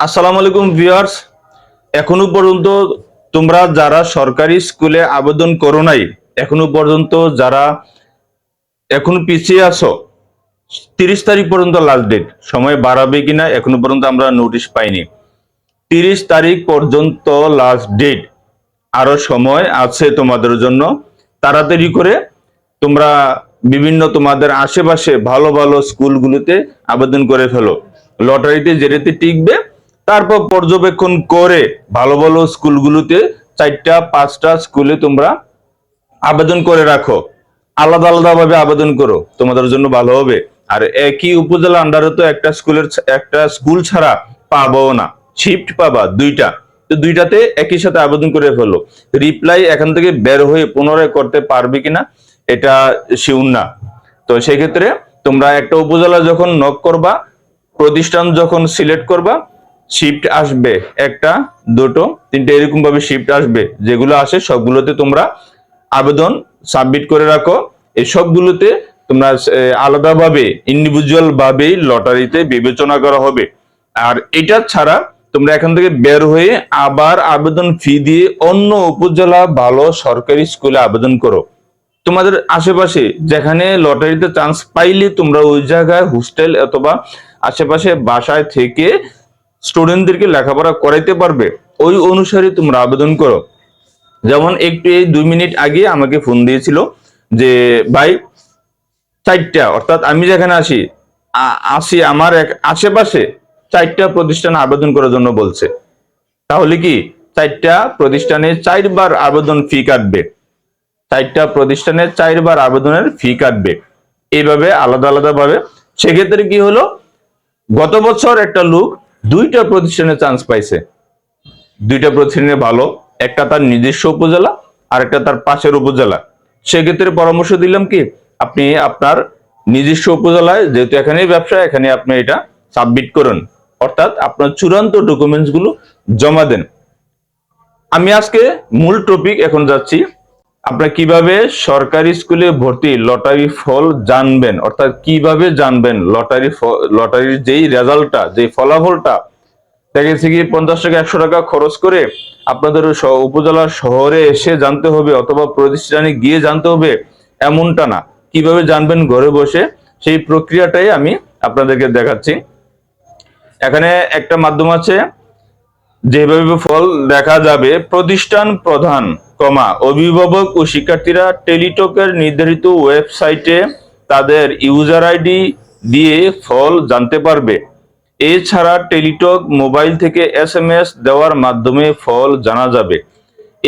আসসালামু আলাইকুম ভিউয়ার্স। এখনও পর্যন্ত তোমরা যারা সরকারি স্কুলে আবেদন করো নাই, এখনও পর্যন্ত যারা এখন পিছিয়ে আছো, তিরিশ তারিখ পর্যন্ত লাস্ট ডেট সময় বাড়াবে কিনা এখনও পর্যন্ত আমরা নোটিশ পাইনি। তিরিশ তারিখ পর্যন্ত লাস্ট ডেট আরও সময় আছে তোমাদের জন্য। তাড়াতাড়ি করে তোমরা বিভিন্ন তোমাদের আশেপাশে ভালো ভালো স্কুলগুলোতে আবেদন করে ফেলো। লটারিতে যেটাতে টিকবে তারপর পর্যবেক্ষণ করে ভালো ভালো স্কুলগুলোতে চারটা, পাঁচটা স্কুলে তোমরা আবেদন করে রাখো। আলাদা আলাদা ভাবে আবেদন করো, তোমাদের জন্য ভালো হবে। আর একই উপজেলা আন্ডারে তো একটা স্কুলের একটা স্কুল ছাড়া পাবো না। শিফট পাবা দুইটা। তো দুইটাতে একই সাথে আবেদন করে ফেলো। রিপ্লাই এখান থেকে বের হয়ে পুনরায় করতে পারবে কিনা, এটা শিউন না। তো সেক্ষেত্রে তোমরা একটা উপজেলা যখন নক করবা, প্রতিষ্ঠান যখন সিলেক্ট করবা শিফট আসবে, একটা, দুটো, তিনটে এরকম ভাবে শিফট আসবে। যেগুলো আসে, সবগুলোতে তোমরা আবেদন সাবমিট করে রাখো। এই সবগুলোতে তোমরা আলাদাভাবে ইন্ডিভিজুয়াল ভাবেই লটারিতে বিবেচনা করা হবে। আর এটা ছাড়া তোমরা এখান থেকে বের হয়ে আবার আবেদন ফি দিয়ে অন্য উপজেলা ভালো সরকারি স্কুলে আবেদন করো। তোমাদের আশেপাশে যেখানে লটারিতে চান্স পাইলে তোমরা ওই জায়গায় হোস্টেল অথবা আশেপাশে বাসায় থেকে স্টুডেন্টদেরকে লেখাপড়া করাইতে পারবে, ওই অনুসারে তোমরা আবেদন করো। যেমন একটু এই দুই মিনিট আগে আমাকে ফোন দিয়েছিল যে, ভাই, চারটা, অর্থাৎ আমি যেখানে আসি আসি আমার এক আশেপাশে চারটা প্রতিষ্ঠান আবেদন করার জন্য বলছে। তাহলে কি চারটা প্রতিষ্ঠানে চারবার আবেদন ফি কাটবে? চারটা প্রতিষ্ঠানে চারবার আবেদনের ফি কাটবে। এইভাবে আলাদা আলাদা ভাবে সেক্ষেত্রে কি হলো? গত বছর একটা লোক দুইটা প্রতিষ্ঠানে চান্স পাইছে। দুইটা প্রতিষ্ঠানে ভালো, একটা তার নিজস্ব উপজেলা, আর একটা তার পাশের উপজেলা। সেক্ষেত্রে পরামর্শ দিলাম কি, আপনি আপনার নিজস্ব উপজেলায়, যেহেতু এখানে ব্যবসা, এখানে আপনি এটা সাবমিট করুন। অর্থাৎ আপনার চূড়ান্ত ডকুমেন্টসগুলো জমা দেন। আমি আজকে মূল টপিক এখন যাচ্ছি। আপনারা কীভাবে সরকারি স্কুলে ভর্তি লটারি ফল জানবেন? অর্থাৎ কীভাবে জানবেন লটারি লটারির যেই রেজাল্টটা, যেই ফলাফলটা? দেখা গেছে কি পঞ্চাশ টাকা, একশো টাকা খরচ করে আপনাদের উপজেলা শহরে এসে জানতে হবে অথবা প্রতিষ্ঠানে গিয়ে জানতে হবে এমনটা না। কীভাবে জানবেন ঘরে বসে? সেই প্রক্রিয়াটাই আমি আপনাদেরকে দেখাচ্ছি। এখানে একটা মাধ্যম আছে যেভাবে ফল দেখা যাবে, প্রতিষ্ঠান প্রধান, কমা, অভিভাবক ও শিক্ষার্থীরা টেলিটকের নির্ধারিত ওয়েবসাইটে তাদের ইউজার আইডি দিয়ে ফল জানতে পারবে। এছাড়া টেলিটক মোবাইল থেকে এসএমএস দেওয়ার মাধ্যমে ফল জানা যাবে।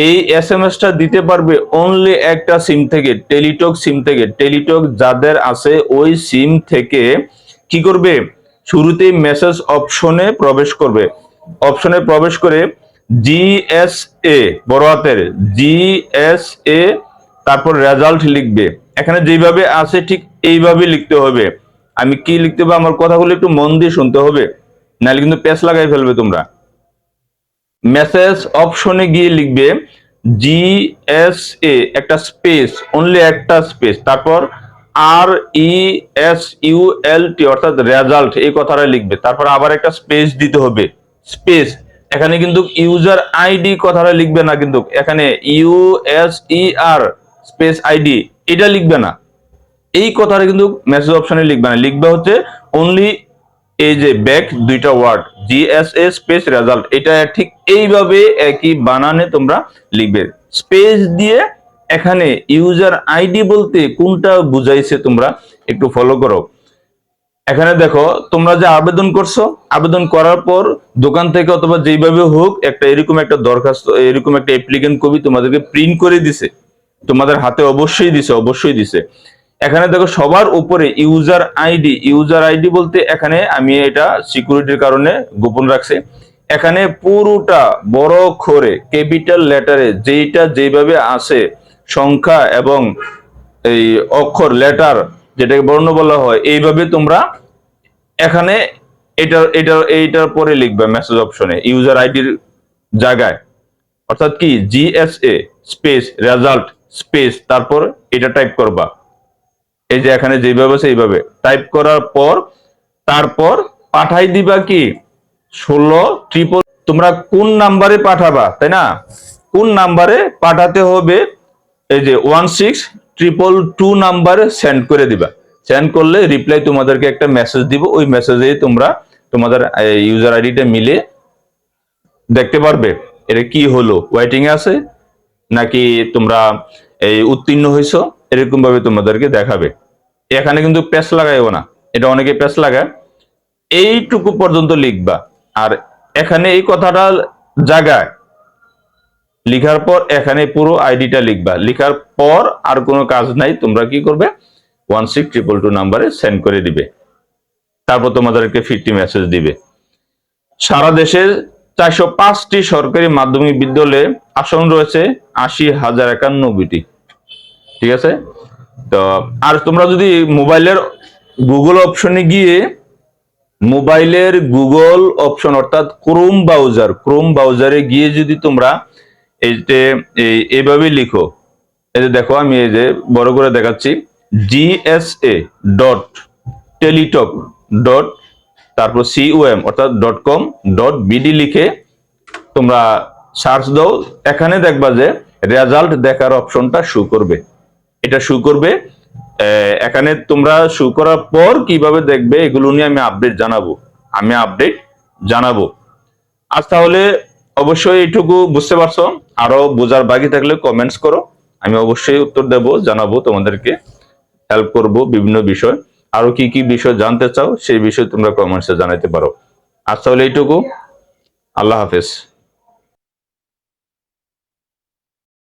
এই এসএমএসটা দিতে পারবে অনলি একটা সিম থেকে, টেলিটক সিম থেকে। টেলিটক যাদের আছে ওই সিম থেকে কি করবে? শুরুতেই মেসেজ অপশনে প্রবেশ করবে। অপশনে প্রবেশ করে জিএসএ, বড় হাতের জিএসএ, তারপর রেজাল্ট লিখবে। এখানে যেভাবে আছে ঠিক এইভাবে লিখতে হবে। আমি কি লিখতে হবে? আমার কথাগুলো একটু মন দিয়ে শুনতে হবে। নাহলে কিন্তু পেস লাগাই ফেলবে তোমরা। মেসেজ অপশনে গিয়ে লিখবে জি এস এ একটা স্পেস অনলি একটা স্পেস তারপর আর ই এস ইউ এল টি অর্থাৎ রেজাল্ট এই কথাটা লিখবে। তারপর আবার একটা স্পেস দিতে হবে। স্পেস এখানে কিন্তু ইউজার আইডি কথাটা লিখবে না কিন্তু। এখানে U S E R space ID এটা লিখবে না। এই কথাটা কিন্তু মেসেজ অপশনে লিখবে না। লিখবে হচ্ছে অনলি এই যে ব্যাক দুইটা ওয়ার্ড জিএসএ স্পেস রেজাল্ট এটা ঠিক এইভাবে একই বানানে তোমরা লিখবে। স্পেস দিয়ে এখানে ইউজার আইডি বলতে কোনটা বুঝাইছে তোমরা একটু ফলো করো। এখানে দেখো, তোমরা যে আবেদন করছ, আবেদন করার পর দোকান থেকে অথবা যেইভাবে হোক, একটা এরকম একটা দরখাস্ত, এরকম একটা অ্যাপ্লিকেন্ট কপি তোমাদেরকে প্রিন্ট করে দিছে। তোমাদের হাতে অবশ্যই দিছে অবশ্যই দিছে। এখানে দেখো, সবার উপরে ইউজার আইডি ইউজার আইডি বলতে এখানে আমি এটা সিকিউরিটির কারণে গোপন রাখছি। এখানে পুরোটা বড় অক্ষরে ক্যাপিটাল লেটারে যেইটা যেভাবে আছে সংখ্যা এবং এই অক্ষর লেটার যেটাকে বর্ণ বলা হয়, এইভাবে তোমরা এখানে এটা এটা, এইটার পরে লিখবে মেসেজ অপশনে ইউজার আইডির জায়গায়। অর্থাৎ কি? জিএসএ স্পেস রেজাল্ট স্পেস তারপর এটা টাইপ করবা। এই যে এখানে যেভাবে আছে এইভাবে টাইপ করার পর, তারপর পাঠাই দিবা কি? ষোলো ট্রিপল তোমরা কোন নাম্বারে পাঠাবা, তাই না? কোন নাম্বারে পাঠাতে হবে? এই যে ওয়ান সিক্স ট্রিপল টু নাম্বারে সেন্ড করে দিবা। সেন্ড করলে রিপ্লাই তোমাদেরকে একটা মেসেজ দিব। ওই মেসেজে তোমরা তোমাদের ইউজার আইডিটা মিলে দেখতে পারবে এটা কি হলো ওয়েটিং আছে নাকি তোমরা এই উত্তীর্ণ হয়েছো এরকম ভাবে তোমাদেরকে দেখাবে। এখানে কিন্তু প্যাচ লাগাইও না, এটা অনেকে প্যাচ লাগায়। এইটুকু পর্যন্ত লিখবা। আর এখানে এই কথাটা জায়গায় লিখার পর এখানে পুরো আইডিটা লিখবা। লিখার পর আর কোনো কাজ নাই, তোমরা কি করবে? ওয়ান সিক্স ট্রিপল টু নাম্বারে সেন্ড করে দিবে। তারপর তোমাদেরকে ফিফটি মেসেজ দিবে। সারা দেশে চারশো পাঁচটি সরকারি মাধ্যমিক বিদ্যালয়ে আসন রয়েছে আশি হাজার একানব্বইটি। ঠিক আছে? তো আর তোমরা যদি মোবাইলের গুগল অপশনে গিয়ে মোবাইলের গুগল অপশন অর্থাৎ ক্রোম ব্রাউজার, ক্রোম ব্রাউজারে গিয়ে যদি তোমরা এই যে, এই- এইভাবে লিখো। এই যে দেখো, আমি এই যে বড় করে দেখাচ্ছি। জিএসএ ডট টেলিটক ডট তারপর সিওএম অর্থাৎ ডট কম ডট বিডি লিখে তোমরা সার্চ দাও। এখানে দেখবা যে রেজাল্ট দেখার অপশনটা শু করবে। এটা শু করবে। এখানে তোমরা শু করার পর কীভাবে দেখবে এগুলো নিয়ে আমি আপডেট জানাব। আমি আপডেট জানাব। আজ তাহলে অবশ্যই এইটুকু বুঝতে পারছ। আরও বোঝার বাকি থাকলে কমেন্টস করো। আমি অবশ্যই উত্তর দেব, জানাব তোমাদেরকে। হেল্প করব বিভিন্ন বিষয়। আরও কি কি বিষয় জানতে চাও, সেই বিষয়ে তোমরা কমেন্টসে জানাতে পারো। আচ্ছা তাহলে এইটুকু। আল্লাহ হাফেজ।